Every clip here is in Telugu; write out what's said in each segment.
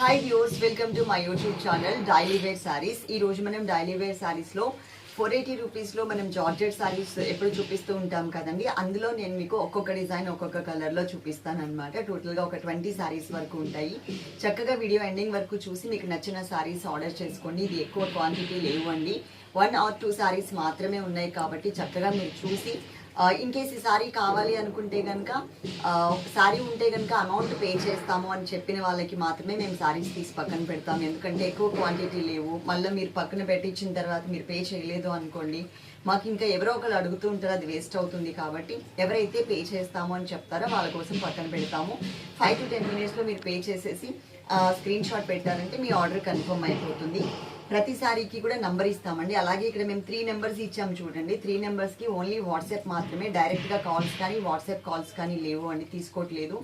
Hi views welcome to my YouTube channel daily wear saris ఈ రోజు మనం డైలీ వేర్ సారీస్లో ఫోర్ ఎయిటీ రూపీస్లో మనం జార్జెట్ సారీస్ ఎప్పుడు చూపిస్తూ ఉంటాం కదండి. అందులో నేను మీకు ఒక్కొక్క డిజైన్ ఒక్కొక్క కలర్లో చూపిస్తాను అనమాట టోటల్గా ఒక ట్వంటీ సారీస్ వరకు ఉంటాయి. చక్కగా వీడియో ఎండింగ్ వరకు చూసి మీకు నచ్చిన సారీస్ ఆర్డర్ చేసుకోండి. ఇది ఎక్కువ క్వాంటిటీ లేవండి. వన్ ఆర్ టూ శారీస్ మాత్రమే ఉన్నాయి కాబట్టి చక్కగా మీరు చూసి ఇన్ కేస్ ఈ సారీ కావాలి అనుకుంటే కనుక సారీ ఉంటే కనుక అమౌంట్ పే చేస్తాము అని చెప్పిన వాళ్ళకి మాత్రమే మేము సారీస్ తీసి పక్కన పెడతాము. ఎందుకంటే ఎక్కువ క్వాంటిటీ లేవు. మళ్ళీ మీరు పక్కన పెట్టించిన తర్వాత మీరు పే చేయలేదు అనుకోండి మాకు ఇంకా ఎవరో ఒకరు అడుగుతూ ఉంటారు అది వేస్ట్ అవుతుంది కాబట్టి ఎవరైతే పే చేస్తామో అని చెప్తారో వాళ్ళ కోసం పక్కన పెడతాము. ఫైవ్ టు టెన్ మినిట్స్లో మీరు పే చేసేసి స్క్రీన్ షాట్ పెట్టారంటే మీ ఆర్డర్ కన్ఫర్మ్ అయిపోతుంది. ప్రతి సారీకి కూడా నంబర్ ఇస్తామండి. అలాగే ఇక్కడ మేము త్రీ నెంబర్స్ ఇచ్చాము చూడండి. త్రీ నెంబర్స్కి ఓన్లీ వాట్సాప్ మాత్రమే డైరెక్ట్గా కాల్స్ కానీ వాట్సాప్ కాల్స్ కానీ లేవు అండి. తీసుకోవట్లేదు.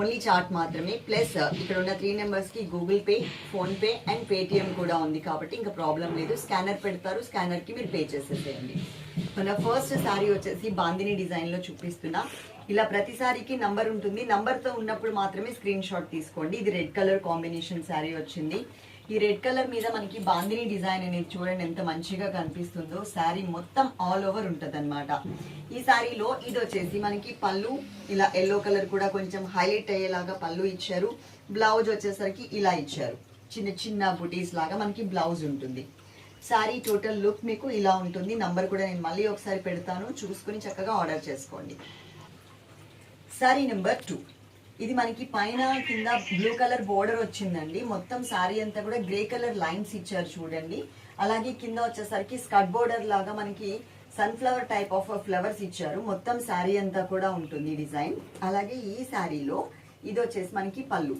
ఓన్లీ చాట్ మాత్రమే. ప్లస్ uh, ఇక్కడ ఉన్న త్రీ నెంబర్స్కి Google Pay PhonePe and Paytm కూడా ఉంది కాబట్టి ఇంకా ప్రాబ్లం లేదు. స్కానర్ పెడతారు. స్కానర్కి మీరు పే చేసేసేయండి. మన ఫస్ట్ శారీ వచ్చేసి బాందిని డిజైన్లో చూపిస్తున్నా. ఇలా ప్రతిసారికి నంబర్ ఉంటుంది. నంబర్తో ఉన్నప్పుడు మాత్రమే స్క్రీన్ షాట్ తీసుకోండి. ఇది రెడ్ కలర్ కాంబినేషన్ శారీ వచ్చింది. ఈ రెడ్ కలర్ మీద మనకి బాందిని డిజైన్ అనేది చూడండి ఎంత మంచిగా కనిపిస్తుందో. శారీ మొత్తం ఆల్ ఓవర్ ఉంటది ఈ శారీలో ఇది వచ్చేసి మనకి పళ్ళు ఇలా ఎల్లో కలర్ కూడా కొంచెం హైలైట్ అయ్యేలాగా పళ్ళు ఇచ్చారు. బ్లౌజ్ వచ్చేసరికి ఇలా ఇచ్చారు. చిన్న చిన్న బుటీస్ లాగా మనకి బ్లౌజ్ ఉంటుంది. శారీ టోటల్ లుక్ మీకు ఇలా ఉంటుంది. నంబర్ కూడా నేను మళ్ళీ ఒకసారి పెడతాను. చూసుకుని చక్కగా ఆర్డర్ చేసుకోండి. Sari number two. ఇది మనకి పైన కింద బ్లూ కలర్ బోర్డర్ వచ్చిందండి. మొత్తం శారీ అంతా కూడా గ్రే కలర్ లైన్స్ ఇచ్చారు చూడండి. అలాగే కింద వచ్చేసరికి స్కట్ బోర్డర్ లాగా మనకి సన్ఫ్లవర్ టైప్ ఆఫ్ ఫ్లవర్స్ ఇచ్చారు. మొత్తం శారీ అంతా కూడా ఉంటుంది డిజైన్. అలాగే ఈ శారీలో ఇది వచ్చేసి మనకి పళ్ళు.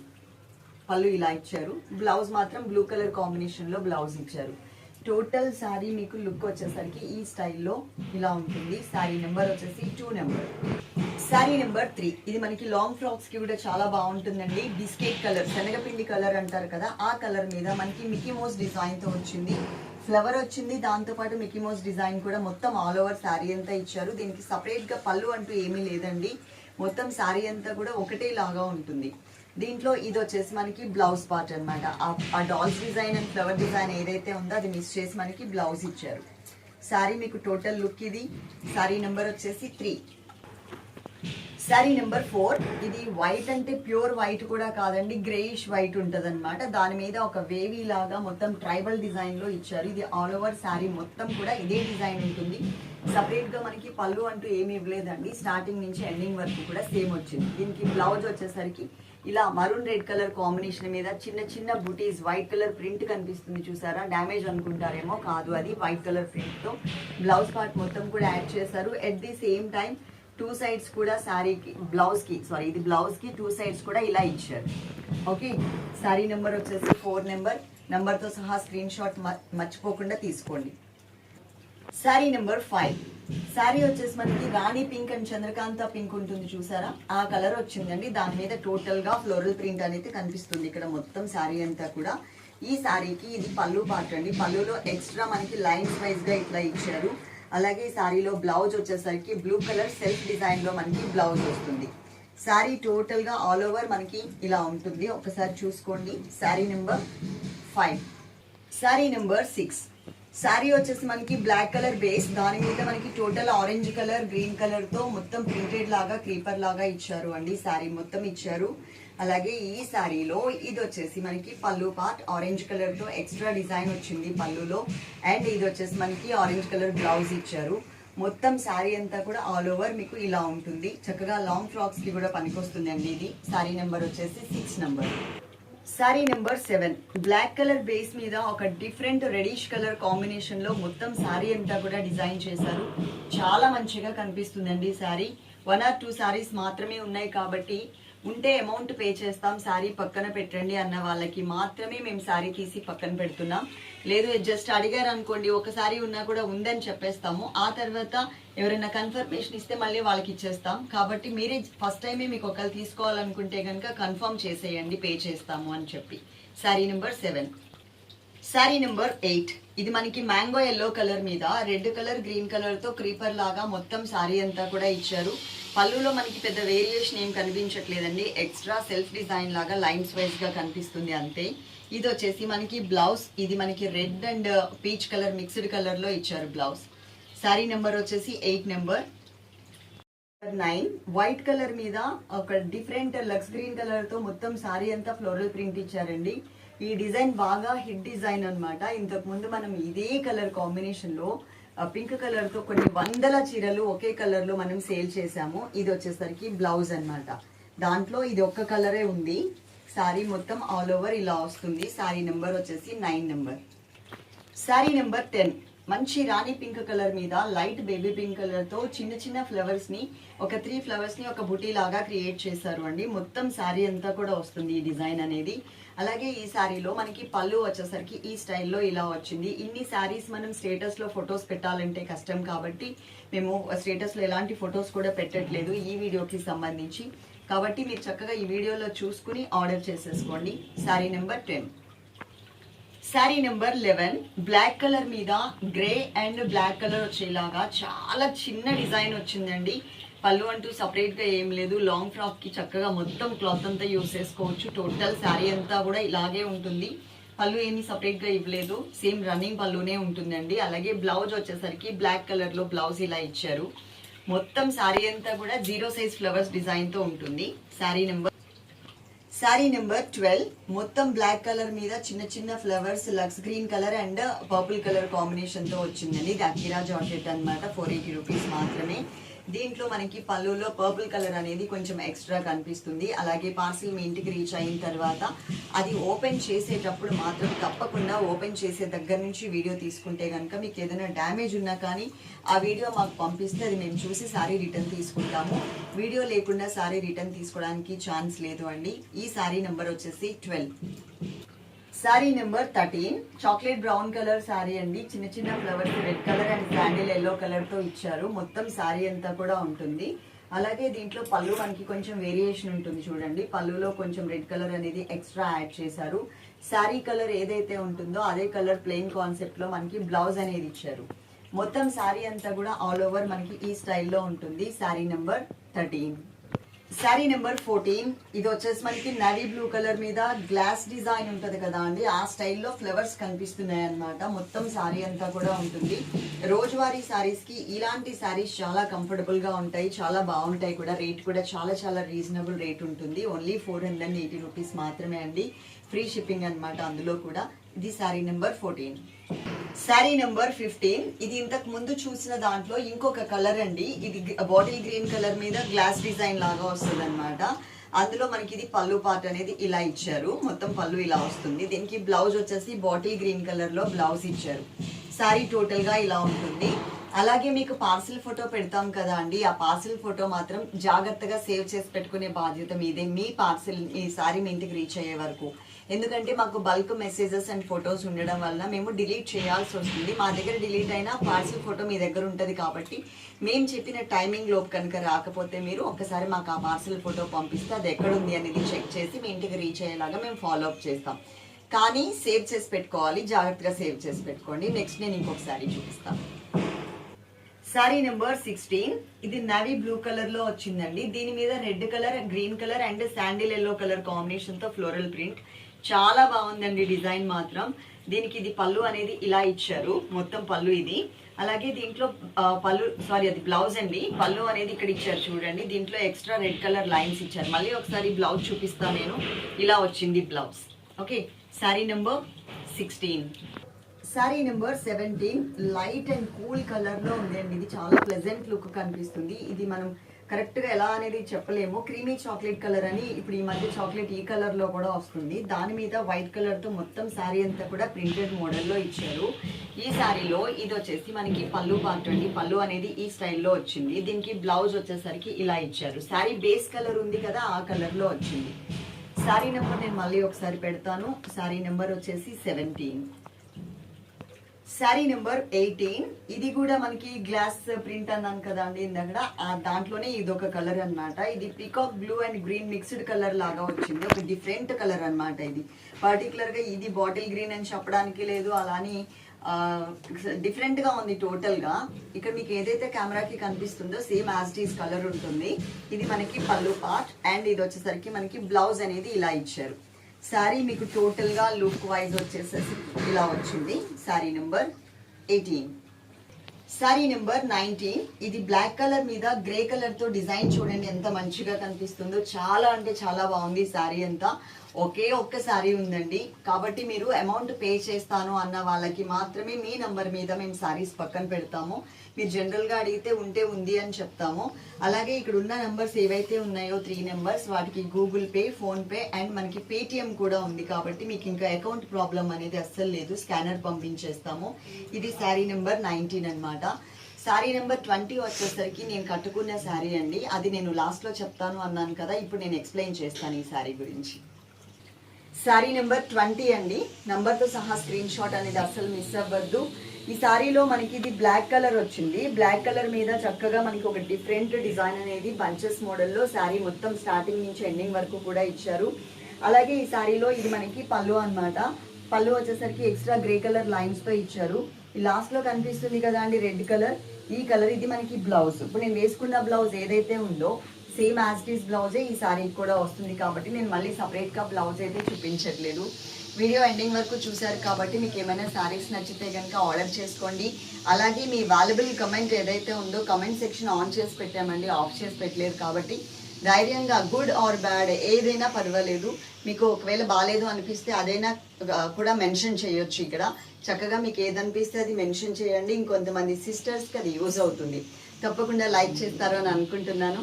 పళ్ళు ఇలా ఇచ్చారు. బ్లౌజ్ మాత్రం బ్లూ కలర్ కాంబినేషన్లో బ్లౌజ్ ఇచ్చారు. టోటల్ శారీ మీకు లుక్ వచ్చేసరికి ఈ స్టైల్లో ఇలా ఉంటుంది. శారీ నెంబర్ వచ్చేసి two number. Sari number three. ఇది మనకి లాంగ్ ఫ్రాక్స్కి కూడా చాలా బాగుంటుందండి. బిస్కెట్ కలర్ శనగపిండి కలర్ అంటారు కదా ఆ కలర్ మీద మనకి మికీ మోస్ డిజైన్తో వచ్చింది. ఫ్లవర్ వచ్చింది దాంతో పాటు మికీ మోస్ డిజైన్ కూడా మొత్తం ఆల్ ఓవర్ శారీ అంతా ఇచ్చారు. దీనికి సపరేట్గా పళ్ళు అంటూ ఏమీ లేదండి. మొత్తం శారీ అంతా కూడా ఒకటే లాగా ఉంటుంది. దీంట్లో ఇది వచ్చేసి మనకి బ్లౌజ్ పార్ట్ అనమాట ఆ dolls design and flower design ఏదైతే ఉందో అది మిస్ చేసి మనకి బ్లౌజ్ ఇచ్చారు. శారీ మీకు టోటల్ లుక్ ఇది. శారీ నెంబర్ వచ్చేసి త్రీ. శారీ నెంబర్ ఫోర్ ఇది వైట్ అంటే ప్యూర్ వైట్ కూడా కాదండి గ్రేయిష్ వైట్ ఉంటుంది దాని మీద ఒక వేవీ లాగా మొత్తం ట్రైబల్ డిజైన్లో ఇచ్చారు. ఇది ఆల్ ఓవర్ శారీ మొత్తం కూడా ఇదే డిజైన్ ఉంటుంది. సపరేట్గా మనకి పళ్ళు అంటూ ఏమి ఇవ్వలేదండి. స్టార్టింగ్ నుంచి ఎండింగ్ వరకు కూడా సేమ్ వచ్చింది. దీనికి బ్లౌజ్ వచ్చేసరికి ఇలా మరూన్ రెడ్ కలర్ కాంబినేషన్ మీద చిన్న చిన్న బుటీస్ వైట్ కలర్ ప్రింట్ కనిపిస్తుంది చూసారా? డ్యామేజ్ అనుకుంటారేమో కాదు అది వైట్ కలర్ ప్రింట్తో బ్లౌజ్ పార్ట్ మొత్తం కూడా యాడ్ చేశారు. At the same time two sides కూడా శారీకి బ్లౌజ్కి సారీ ఇది బ్లౌజ్కి టూ సైడ్స్ కూడా ఇలా ఇచ్చారు. ఓకే శారీ నెంబర్ వచ్చేసి ఫోర్ నెంబర్ నెంబర్తో సహా స్క్రీన్ షాట్ మర్చిపోకుండా తీసుకోండి. శారీ నెంబర్ ఫైవ్ శారీ వచ్చేసి మనకి rani pink and Chandrakanta pink ఉంటుంది చూసారా? ఆ కలర్ వచ్చిందండి. దాని మీద టోటల్గా ఫ్లోరల్ ప్రింట్ అనేది కనిపిస్తుంది ఇక్కడ మొత్తం శారీ అంతా కూడా. ఈ శారీకి ఇది పళ్ళు పార్ట్ అండి. పళ్ళులో ఎక్స్ట్రా మనకి లైన్స్ వైజ్గా ఇట్లా ఇచ్చారు. అలాగే సారీలో బ్లౌజ్ వచ్చేసరికి బ్లూ కలర్ సెల్ఫ్ డిజైన్లో మనకి బ్లౌజ్ వస్తుంది. శారీ టోటల్గా ఆల్ ఓవర్ మనకి ఇలా ఉంటుంది. ఒకసారి చూసుకోండి. Sari number five sari number six sari వచ్చేసి మనకి బ్లాక్ కలర్ బేస్ దాని మీద మనకి టోటల్ ఆరెంజ్ కలర్ గ్రీన్ కలర్తో మొత్తం ప్రింటెడ్ లాగా క్రీపర్ లాగా ఇచ్చారు అండి. శారీ మొత్తం ఇచ్చారు. అలాగే ఈ శారీలో ఇది వచ్చేసి మనకి పళ్ళు పార్ట్ ఆరెంజ్ కలర్తో ఎక్స్ట్రా డిజైన్ వచ్చింది పళ్ళులో. అండ్ ఇది వచ్చేసి మనకి ఆరెంజ్ కలర్ బ్లౌజ్ ఇచ్చారు. మొత్తం శారీ అంతా కూడా ఆల్ ఓవర్ మీకు ఇలా ఉంటుంది. చక్కగా లాంగ్ ఫ్రాక్స్కి కూడా పనికొస్తుంది అండి ఇది. శారీ నెంబర్ వచ్చేసి six number sari number seven black colour base మీద ఒక డిఫరెంట్ రెడిష్ కలర్ కాంబినేషన్లో మొత్తం శారీ అంతా కూడా డిజైన్ చేశారు. చాలా మంచిగా కనిపిస్తుందండి sari one or two saris మాత్రమే ఉన్నాయి కాబట్టి ఉంటే అమౌంట్ పే చేస్తాం శారీ పక్కన పెట్టండి అన్న వాళ్ళకి మాత్రమే మేము శారీ తీసి పక్కన పెడుతున్నాం. లేదు జస్ట్ అడిగారు అనుకోండి ఒకసారి ఉన్నా కూడా ఉందని చెప్పేస్తాము. ఆ తర్వాత ఎవరైనా కన్ఫర్మేషన్ ఇస్తే మళ్ళీ వాళ్ళకి ఇచ్చేస్తాం. కాబట్టి మీరే ఫస్ట్ టైమే మీకు ఒకళ్ళు తీసుకోవాలనుకుంటే కనుక కన్ఫర్మ్ చేసేయండి పే చేస్తాము అని చెప్పి. Sari number seven sari number eight ఇది మనకి మ్యాంగో ఎల్లో కలర్ మీద రెడ్ కలర్ గ్రీన్ కలర్తో క్రీపర్ లాగా మొత్తం శారీ అంతా కూడా ఇచ్చారు. పళ్ళులో మనకి పెద్ద వేరియేషన్ ఏం కనిపించట్లేదండి. ఎక్స్ట్రా సెల్ఫ్ డిజైన్ లాగా లైన్స్ వైజ్గా కనిపిస్తుంది అంతే. ఇది వచ్చేసి మనకి బ్లౌజ్. ఇది మనకి red and peach colour mixed కలర్లో ఇచ్చారు బ్లౌజ్. శారీ నెంబర్ వచ్చేసి eight number. Nine. White colour మీద ఒక డిఫరెంట్ లక్స్ గ్రీన్ కలర్తో మొత్తం సారీ అంతా ఫ్లోరల్ ప్రింట్ ఇచ్చారండి. ఈ డిజైన్ బాగా హిట్ డిజైన్ అన్నమాట. ఇంతకు ముందు మనం ఇదే కలర్ కాంబినేషన్లో పింక్ కలర్తో కొన్ని వందల చీరలు ఒకే కలర్లో మనం సేల్ చేసాము ఇది వచ్చేసరికి బ్లౌజ్ అన్నమాట. దాంట్లో ఇది ఒక్క కలరే ఉంది. శారీ మొత్తం ఆల్ ఓవర్ ఇలా వస్తుంది. శారీ నెంబర్ వచ్చేసి nine number. Sari number ten. మంచి రాణి పింక్ కలర్ మీద లైట్ బేబీ పింక్ కలర్తో చిన్న చిన్న ఫ్లవర్స్ని ఒక త్రీ ఫ్లవర్స్ని ఒక బుటీ లాగా క్రియేట్ చేశారు అండి. మొత్తం శారీ అంతా కూడా వస్తుంది ఈ డిజైన్ అనేది. అలాగే ఈ శారీలో మనకి పళ్ళు వచ్చేసరికి ఈ స్టైల్లో ఇలా వచ్చింది. ఇన్ని శారీస్ మనం స్టేటస్లో ఫొటోస్ పెట్టాలంటే కష్టం కాబట్టి మేము స్టేటస్లో ఎలాంటి ఫొటోస్ కూడా పెట్టట్లేదు ఈ వీడియోకి సంబంధించి. కాబట్టి మీరు చక్కగా ఈ వీడియోలో చూసుకుని ఆర్డర్ చేసేసుకోండి. Sari number ten. Sari number eleven black colour మీద గ్రే అండ్ బ్లాక్ కలర్ వచ్చేలాగా చాలా చిన్న డిజైన్ వచ్చిందండి. పళ్ళు అంటూ సపరేట్గా ఏం లేదు. లాంగ్ ఫ్రాక్కి చక్కగా మొత్తం క్లాత్ అంతా యూస్ చేసుకోవచ్చు. టోటల్ శారీ అంతా కూడా ఇలాగే ఉంటుంది. పళ్ళు ఏమి సపరేట్గా ఇవ్వలేదు. సేమ్ రన్నింగ్ పళ్ళునే ఉంటుందండి. అలాగే బ్లౌజ్ వచ్చేసరికి బ్లాక్ కలర్లో బ్లౌజ్ ఇలా ఇచ్చారు. మొత్తం శారీ అంతా కూడా జీరో సైజ్ ఫ్లవర్స్ డిజైన్తో ఉంటుంది. Sari number sari number twelve మొత్తం బ్లాక్ కలర్ మీద చిన్న చిన్న flowers looks green colour and purple colour కాంబినేషన్తో వచ్చిందండి. ఇది అకిరా జాకెట్ అన్నమాట ఫోర్ ఎయిటీ రూపీస్ మాత్రమే. దీంట్లో మనకి పళ్ళులో పర్పుల్ కలర్ అనేది కొంచెం ఎక్స్ట్రా కనిపిస్తుంది. అలాగే పార్సిల్ మీ ఇంటికి రీచ్ అయిన తర్వాత అది ఓపెన్ చేసేటప్పుడు మాత్రం తప్పకుండా ఓపెన్ చేసే దగ్గర నుంచి వీడియో తీసుకుంటే కనుక మీకు ఏదైనా డ్యామేజ్ ఉన్నా కానీ ఆ వీడియో మాకు పంపిస్తే అది మేము చూసి సారీ రిటర్న్ తీసుకుంటాము. వీడియో లేకుండా సారీ రిటర్న్ తీసుకోవడానికి ఛాన్స్ లేదు అండి. ఈ సారీ నెంబర్ వచ్చేసి twelve sari number thirteen chocolate brown colour sari అండి. చిన్న చిన్న flowers red colour and sandal yellow కలర్తో ఇచ్చారు. మొత్తం శారీ అంతా కూడా ఉంటుంది. అలాగే దీంట్లో పళ్ళు మనకి కొంచెం వేరియేషన్ ఉంటుంది చూడండి. పళ్ళులో కొంచెం రెడ్ కలర్ అనేది ఎక్స్ట్రా యాడ్ చేశారు. శారీ కలర్ ఏదైతే ఉంటుందో అదే కలర్ ప్లెయిన్ కాన్సెప్ట్లో మనకి బ్లౌజ్ అనేది ఇచ్చారు. మొత్తం శారీ అంతా కూడా ఆల్ ఓవర్ మనకి ఈ స్టైల్లో ఉంటుంది. Sari number thirteen sari number fourteen. ఇది వచ్చేసి మనకి నవీ బ్లూ కలర్ మీద గ్లాస్ డిజైన్ ఉంటది కదా అండి. ఆ స్టైల్లో ఫ్లవర్స్ కనిపిస్తున్నాయి అన్నమాట. మొత్తం శారీ అంతా కూడా ఉంటుంది. రోజువారీ శారీస్కి ఇలాంటి శారీస్ చాలా కంఫర్టబుల్గా ఉంటాయి. చాలా బాగుంటాయి కూడా. రేట్ కూడా చాలా చాలా రీజనబుల్ రేట్ ఉంటుంది. Only four hundred eighty rupees మాత్రమే అండి. ఫ్రీ షిప్పింగ్ అన్నమాట అందులో కూడా. ఇది sari number fourteen. Sari number fifteen ఇది ఇంతకు ముందు చూసిన దాంట్లో ఇంకొక కలర్ అండి. ఇది బాటిల్ గ్రీన్ కలర్ మీద గ్లాస్ డిజైన్ లాగా వస్తుంది అనమాట అందులో మనకి ఇది పళ్ళు పార్ట్ అనేది ఇలా ఇచ్చారు. మొత్తం పళ్ళు ఇలా వస్తుంది. దీనికి బ్లౌజ్ వచ్చేసి బాటిల్ గ్రీన్ కలర్లో బ్లౌజ్ ఇచ్చారు. శారీ టోటల్గా ఇలా ఉంటుంది. అలాగే మీకు పార్సిల్ ఫోటో పెడతాం కదా అండి. ఆ పార్సిల్ ఫోటో మాత్రం జాగ్రత్తగా సేవ్ చేసి పెట్టుకునే బాధ్యత మీదే. మీ పార్సిల్ మీ సారీ మీ ఇంటికి రీచ్ అయ్యే వరకు. ఎందుకంటే మాకు బల్క్ మెసేజెస్ అండ్ ఫొటోస్ ఉండడం వల్ల మేము డిలీట్ చేయాల్సి వస్తుంది. మా దగ్గర డిలీట్ అయినా పార్సిల్ ఫోటో మీ దగ్గర ఉంటుంది కాబట్టి మేము చెప్పిన టైమింగ్ లోపు కనుక రాకపోతే మీరు ఒక్కసారి మాకు ఆ పార్సిల్ ఫోటో పంపిస్తే అది ఎక్కడుంది అనేది చెక్ చేసి మీ ఇంటికి రీచ్ అయ్యేలాగా మేము ఫాలో అప్ చేస్తాం. కానీ సేవ్ చేసి పెట్టుకోవాలి. జాగ్రత్తగా సేవ్ చేసి పెట్టుకోండి. నెక్స్ట్ నేను ఇంకొకసారి చూపిస్తాను. శారీ నెంబర్ సిక్స్టీన్ ఇది నవీ బ్లూ కలర్లో వచ్చిందండి. దీని మీద red colour green colour and sandal yellow colour కాంబినేషన్తో ఫ్లోరల్ ప్రింట్ చాలా బాగుందండి డిజైన్ మాత్రం. దీనికి ఇది పళ్ళు అనేది ఇలా ఇచ్చారు. మొత్తం పళ్ళు ఇది. అలాగే దీంట్లో పళ్ళు సారీ అది బ్లౌజ్ అండి. పళ్ళు అనేది ఇక్కడ ఇచ్చారు చూడండి. దీంట్లో ఎక్స్ట్రా రెడ్ కలర్ లైన్స్ ఇచ్చారు. మళ్ళీ ఒకసారి బ్లౌజ్ చూపిస్తాను నేను. ఇలా వచ్చింది blouse. Okay. Sari number sixteen. Sari number seventeen. Light and cool కలర్లో ఉందండి. ఇది చాలా ప్లెజెంట్ లుక్ కనిపిస్తుంది. ఇది మనం కరెక్ట్గా ఎలా అనేది చెప్పలేము. క్రీమీ చాక్లెట్ కలర్ అని ఇప్పుడు ఈ మధ్య చాక్లెట్ ఈ కలర్లో కూడా వస్తుంది. దాని మీద వైట్ కలర్తో మొత్తం శారీ అంతా కూడా ప్రింటెడ్ మోడల్లో ఇచ్చారు. ఈ శారీలో ఇది వచ్చేసి మనకి పళ్ళు పార్ట్ అండి. పళ్ళు అనేది ఈ స్టైల్లో వచ్చింది. దీనికి బ్లౌజ్ వచ్చేసరికి ఇలా ఇచ్చారు. శారీ బేస్ కలర్ ఉంది కదా ఆ కలర్లో వచ్చింది. శారీ నెంబర్ నేను మళ్ళీ ఒకసారి పెడతాను. శారీ నెంబర్ వచ్చేసి సెవెంటీన్. Sari number eighteen. ఇది కూడా మనకి గ్లాస్ ప్రింట్ అన్నాను కదా అండి ఇందాక ఆ దాంట్లోనే ఇది ఒక కలర్ అన్నమాట. ఇది peacock blue and green mixed colour లాగా వచ్చింది. ఒక డిఫరెంట్ కలర్ అన్నమాట ఇది. పర్టికులర్గా ఇది బాటిల్ గ్రీన్ అని చెప్పడానికి లేదు. అలానే డిఫరెంట్గా ఉంది టోటల్గా ఇక్కడ మీకు ఏదైతే కెమెరాకి కనిపిస్తుందో సేమ్ యాజ్ కలర్ ఉంటుంది. ఇది మనకి పళ్ళు పార్ట్ అండ్ ఇది వచ్చేసరికి మనకి బ్లౌజ్ అనేది ఇలా ఇచ్చారు. శారీ మీకు టోటల్గా లుక్ వైజ్ వచ్చేసేసి ఇలా వచ్చింది. Sari number eighteen sari number nineteen ఇది బ్లాక్ కలర్ మీద గ్రే కలర్తో డిజైన్ చూడండి ఎంత మంచిగా కనిపిస్తుందో. చాలా అంటే చాలా బాగుంది శారీ అంతా. ఒకే ఒక్క సారీ ఉందండి. కాబట్టి మీరు అమౌంట్ పే చేస్తాను అన్న వాళ్ళకి మాత్రమే మీ నంబర్ మీద మేము సారీస్ పక్కన పెడతాము. మీరు జనరల్గా అడిగితే ఉంటే ఉంది అని చెప్తాము. అలాగే ఇక్కడ ఉన్న నెంబర్స్ ఏవైతే ఉన్నాయో త్రీ నెంబర్స్ వాటికి గూగుల్ పే ఫోన్పే అండ్ మనకి పేటిఎం కూడా ఉంది కాబట్టి మీకు ఇంకా అకౌంట్ ప్రాబ్లం అనేది అస్సలు లేదు. స్కానర్ పంపించేస్తాము. ఇది శారీ నెంబర్ నైన్టీన్ అన్నమాట. శారీ నెంబర్ ట్వంటీ వచ్చేసరికి నేను కట్టుకున్న శారీ అండి. అది నేను లాస్ట్లో చెప్తాను అన్నాను కదా ఇప్పుడు నేను ఎక్స్ప్లెయిన్ చేస్తాను ఈ శారీ గురించి. శారీ నెంబర్ ట్వంటీ అండి. నంబర్తో సహా స్క్రీన్ షాట్ అనేది అస్సలు మిస్ అవ్వద్దు. ఈ శారీలో మనకి ఇది బ్లాక్ కలర్ వచ్చింది. బ్లాక్ కలర్ మీద చక్కగా మనకి ఒక డిఫరెంట్ డిజైన్ అనేది బంచెస్ మోడల్లో శారీ మొత్తం స్టార్టింగ్ నుంచి ఎండింగ్ వరకు కూడా ఇచ్చారు. అలాగే ఈ శారీలో ఇది మనకి పళ్ళు అన్నమాట. పళ్ళు వచ్చేసరికి ఎక్స్ట్రా గ్రే కలర్ లైన్స్తో ఇచ్చారు. ఈ లాస్ట్లో కనిపిస్తుంది కదా అండి రెడ్ కలర్ ఈ కలర్ ఇది మనకి బ్లౌజ్ ఇప్పుడు నేను వేసుకున్న బ్లౌజ్ ఏదైతే ఉందో సేమ్ యాజ్ ఇట్ బ్లౌజే ఈ శారీకి కూడా వస్తుంది కాబట్టి నేను మళ్ళీ సపరేట్గా బ్లౌజ్ అయితే చూపించట్లేదు. వీడియో ఎండింగ్ వరకు చూశారు కాబట్టి మీకు ఏమైనా శారీస్ నచ్చితే కనుక ఆర్డర్ చేసుకోండి. అలాగే మీ వాల్యుబుల్ కమెంట్ ఏదైతే ఉందో కమెంట్ సెక్షన్ ఆన్ చేసి పెట్టామండి ఆఫ్ చేసి పెట్టలేదు కాబట్టి ధైర్యంగా గుడ్ ఆర్ బ్యాడ్ ఏదైనా పర్వాలేదు. మీకు ఒకవేళ బాగాలేదు అనిపిస్తే అదైనా కూడా మెన్షన్ చేయొచ్చు ఇక్కడ. చక్కగా మీకు ఏదనిపిస్తే అది మెన్షన్ చేయండి. ఇంకొంతమంది సిస్టర్స్కి అది యూజ్ అవుతుంది. తప్పకుండా లైక్ చేస్తారు అని అనుకుంటున్నాను.